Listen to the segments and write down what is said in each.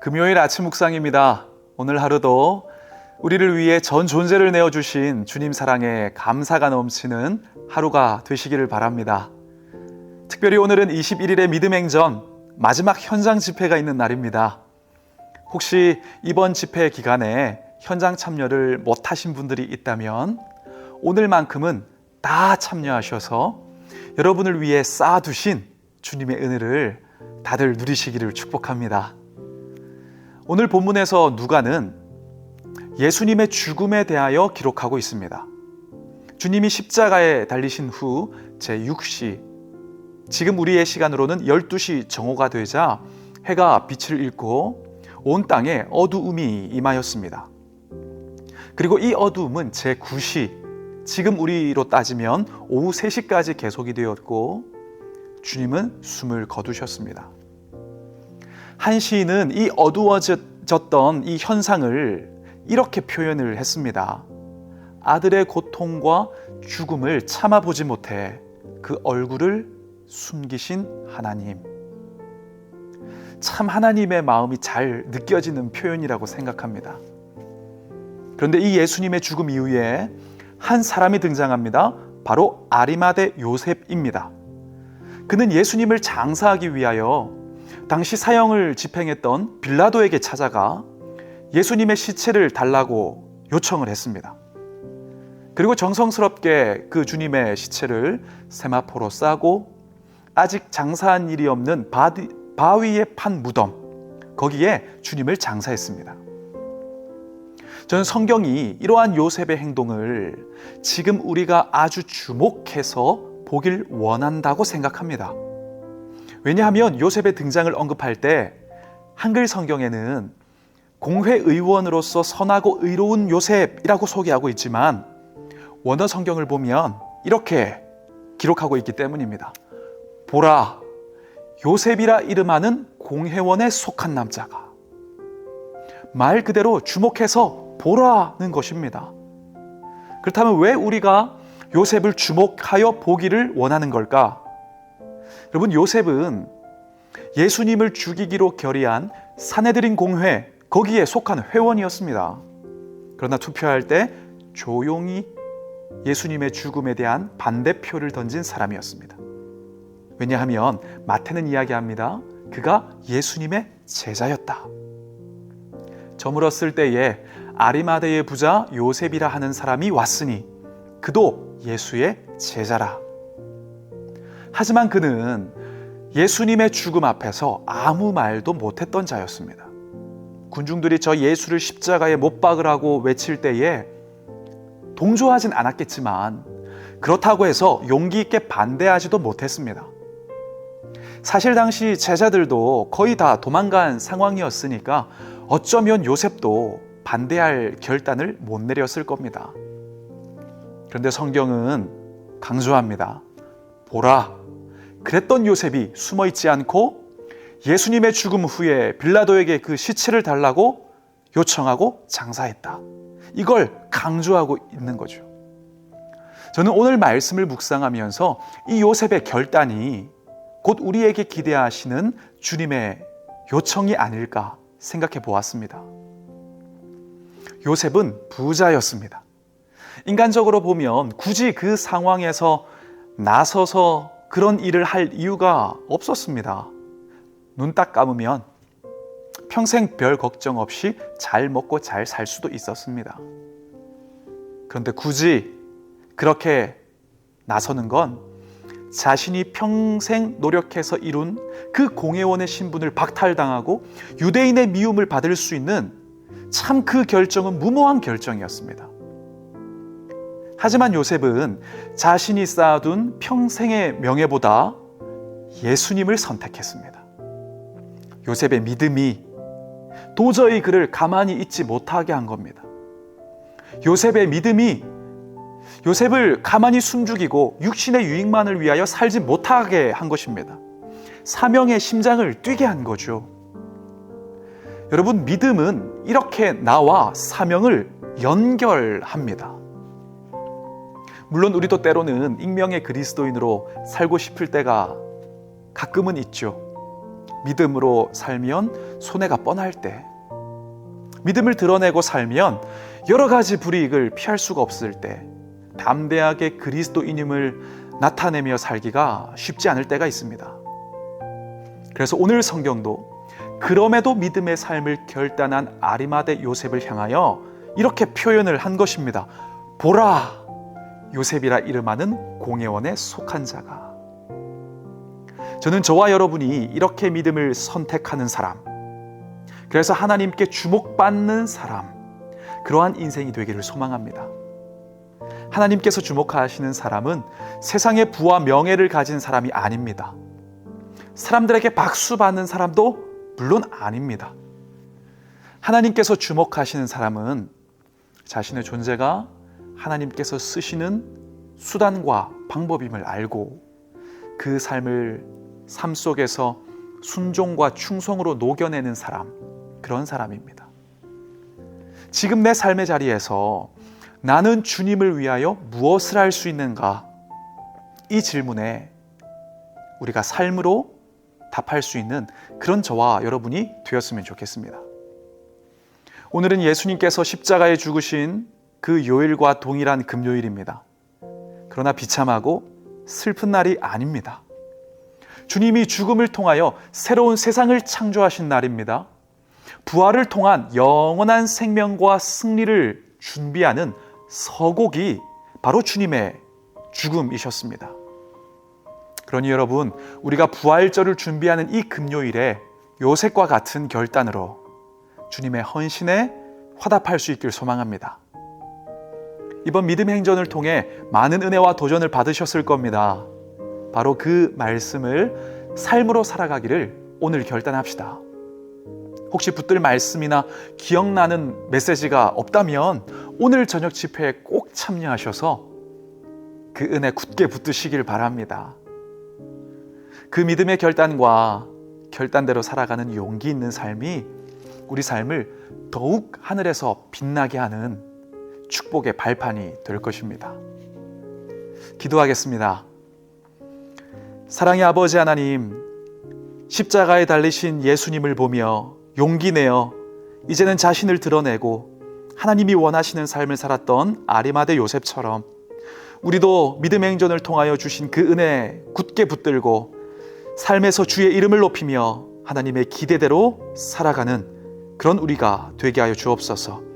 금요일 아침 묵상입니다. 오늘 하루도 우리를 위해 전 존재를 내어주신 주님 사랑에 감사가 넘치는 하루가 되시기를 바랍니다. 특별히 오늘은 21일의 믿음행전 마지막 현장 집회가 있는 날입니다. 혹시 이번 집회 기간에 현장 참여를 못하신 분들이 있다면 오늘만큼은 다 참여하셔서 여러분을 위해 쌓아두신 주님의 은혜를 다들 누리시기를 축복합니다. 오늘 본문에서 누가는 예수님의 죽음에 대하여 기록하고 있습니다. 주님이 십자가에 달리신 후 제6시, 지금 우리의 시간으로는 12시 정오가 되자 해가 빛을 잃고 온 땅에 어두움이 임하였습니다. 그리고 이 어두움은 제9시, 지금 우리로 따지면 오후 3시까지 계속이 되었고 주님은 숨을 거두셨습니다. 한 시인은 이 어두워졌던 이 현상을 이렇게 표현을 했습니다. 아들의 고통과 죽음을 참아보지 못해 그 얼굴을 숨기신 하나님. 참 하나님의 마음이 잘 느껴지는 표현이라고 생각합니다. 그런데 이 예수님의 죽음 이후에 한 사람이 등장합니다. 바로 아리마대 요셉입니다. 그는 예수님을 장사하기 위하여 당시 사형을 집행했던 빌라도에게 찾아가 예수님의 시체를 달라고 요청을 했습니다. 그리고 정성스럽게 그 주님의 시체를 세마포로 싸고 아직 장사한 일이 없는 바디, 바위에 판 무덤 거기에 주님을 장사했습니다. 저는 성경이 이러한 요셉의 행동을 지금 우리가 아주 주목해서 보길 원한다고 생각합니다. 왜냐하면 요셉의 등장을 언급할 때 한글 성경에는 공회 의원으로서 선하고 의로운 요셉이라고 소개하고 있지만 원어 성경을 보면 이렇게 기록하고 있기 때문입니다. 보라, 요셉이라 이름하는 공회원에 속한 남자가 말 그대로 주목해서 보라는 것입니다. 그렇다면 왜 우리가 요셉을 주목하여 보기를 원하는 걸까? 여러분, 요셉은 예수님을 죽이기로 결의한 사내들인 공회, 거기에 속한 회원이었습니다. 그러나 투표할 때 조용히 예수님의 죽음에 대한 반대표를 던진 사람이었습니다. 왜냐하면 마태는 이야기합니다. 그가 예수님의 제자였다. 저물었을 때에 아리마대의 부자 요셉이라 하는 사람이 왔으니 그도 예수의 제자라. 하지만 그는 예수님의 죽음 앞에서 아무 말도 못했던 자였습니다. 군중들이 저 예수를 십자가에 못 박으라고 외칠 때에 동조하진 않았겠지만 그렇다고 해서 용기 있게 반대하지도 못했습니다. 사실 당시 제자들도 거의 다 도망간 상황이었으니까 어쩌면 요셉도 반대할 결단을 못 내렸을 겁니다. 그런데 성경은 강조합니다. 보라, 그랬던 요셉이 숨어 있지 않고 예수님의 죽음 후에 빌라도에게 그 시체를 달라고 요청하고 장사했다. 이걸 강조하고 있는 거죠. 저는 오늘 말씀을 묵상하면서 이 요셉의 결단이 곧 우리에게 기대하시는 주님의 요청이 아닐까 생각해 보았습니다. 요셉은 부자였습니다. 인간적으로 보면 굳이 그 상황에서 나서서 그런 일을 할 이유가 없었습니다. 눈 딱 감으면 평생 별 걱정 없이 잘 먹고 잘 살 수도 있었습니다. 그런데 굳이 그렇게 나서는 건 자신이 평생 노력해서 이룬 그 공회원의 신분을 박탈당하고 유대인의 미움을 받을 수 있는 참 그 결정은 무모한 결정이었습니다. 하지만 요셉은 자신이 쌓아둔 평생의 명예보다 예수님을 선택했습니다. 요셉의 믿음이 도저히 그를 가만히 있지 못하게 한 겁니다. 요셉의 믿음이 요셉을 가만히 숨죽이고 육신의 유익만을 위하여 살지 못하게 한 것입니다. 사명의 심장을 뛰게 한 거죠. 여러분, 믿음은 이렇게 나와 사명을 연결합니다. 물론 우리도 때로는 익명의 그리스도인으로 살고 싶을 때가 가끔은 있죠. 믿음으로 살면 손해가 뻔할 때, 믿음을 드러내고 살면 여러 가지 불이익을 피할 수가 없을 때, 담대하게 그리스도인임을 나타내며 살기가 쉽지 않을 때가 있습니다. 그래서 오늘 성경도 그럼에도 믿음의 삶을 결단한 아리마대 요셉을 향하여 이렇게 표현을 한 것입니다. 보라, 요셉이라 이름하는 공예원에 속한 자가. 저는 저와 여러분이 이렇게 믿음을 선택하는 사람, 그래서 하나님께 주목받는 사람, 그러한 인생이 되기를 소망합니다. 하나님께서 주목하시는 사람은 세상의 부와 명예를 가진 사람이 아닙니다. 사람들에게 박수 받는 사람도 물론 아닙니다. 하나님께서 주목하시는 사람은 자신의 존재가 하나님께서 쓰시는 수단과 방법임을 알고 그 삶을 삶 속에서 순종과 충성으로 녹여내는 사람, 그런 사람입니다. 지금 내 삶의 자리에서 나는 주님을 위하여 무엇을 할 수 있는가? 이 질문에 우리가 삶으로 답할 수 있는 그런 저와 여러분이 되었으면 좋겠습니다. 오늘은 예수님께서 십자가에 죽으신 그 요일과 동일한 금요일입니다. 그러나 비참하고 슬픈 날이 아닙니다. 주님이 죽음을 통하여 새로운 세상을 창조하신 날입니다. 부활을 통한 영원한 생명과 승리를 준비하는 서곡이 바로 주님의 죽음이셨습니다. 그러니 여러분, 우리가 부활절을 준비하는 이 금요일에 요셉과 같은 결단으로 주님의 헌신에 화답할 수 있길 소망합니다. 이번 믿음 행전을 통해 많은 은혜와 도전을 받으셨을 겁니다. 바로 그 말씀을 삶으로 살아가기를 오늘 결단합시다. 혹시 붙들 말씀이나 기억나는 메시지가 없다면 오늘 저녁 집회에 꼭 참여하셔서 그 은혜 굳게 붙드시길 바랍니다. 그 믿음의 결단과 결단대로 살아가는 용기 있는 삶이 우리 삶을 더욱 하늘에서 빛나게 하는 축복의 발판이 될 것입니다. 기도하겠습니다. 사랑의 아버지 하나님, 십자가에 달리신 예수님을 보며 용기 내어 이제는 자신을 드러내고 하나님이 원하시는 삶을 살았던 아리마대 요셉처럼 우리도 믿음 행전을 통하여 주신 그 은혜 굳게 붙들고 삶에서 주의 이름을 높이며 하나님의 기대대로 살아가는 그런 우리가 되게 하여 주옵소서.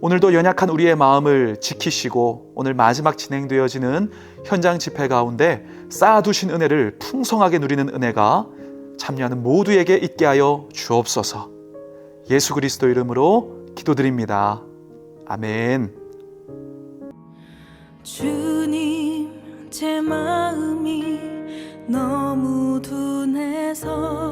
오늘도 연약한 우리의 마음을 지키시고 오늘 마지막 진행되어지는 현장 집회 가운데 쌓아두신 은혜를 풍성하게 누리는 은혜가 참여하는 모두에게 있게 하여 주옵소서. 예수 그리스도 이름으로 기도드립니다. 아멘. 주님 제 마음이 너무 둔해서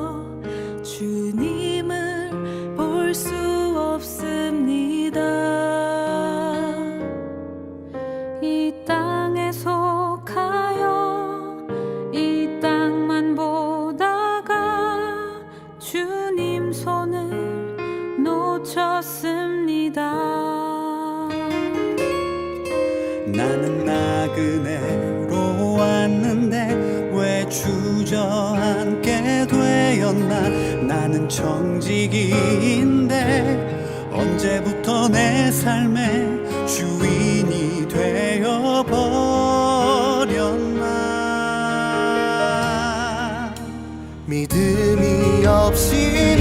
나는 나그네로 왔는데 왜 주저앉게 되었나? 나는 청지기인데 언제부터 내 삶의 주인이 되어버렸나? 믿음이 없이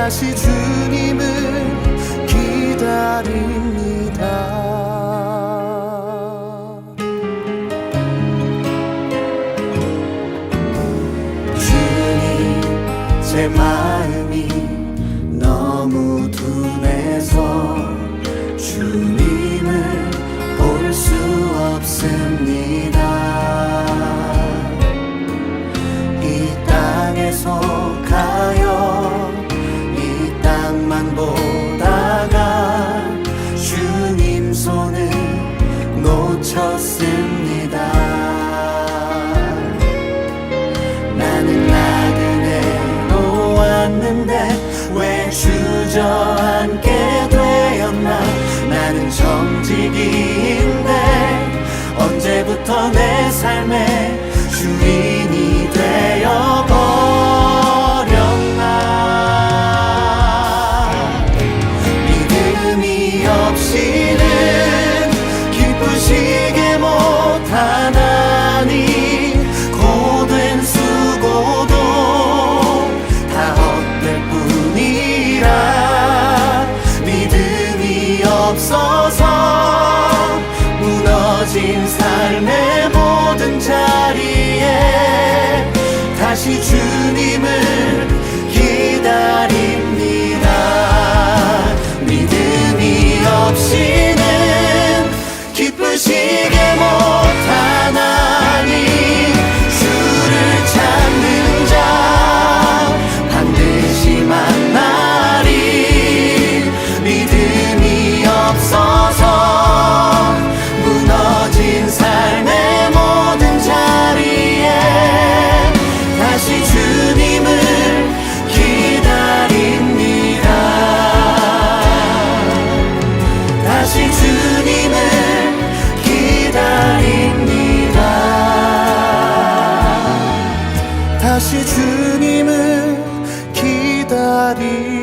다시 주님을 기다립니다. 주님 제 마음이 너무 둔해서 주님을 볼 수 없습니다 내 삶의 주인 body.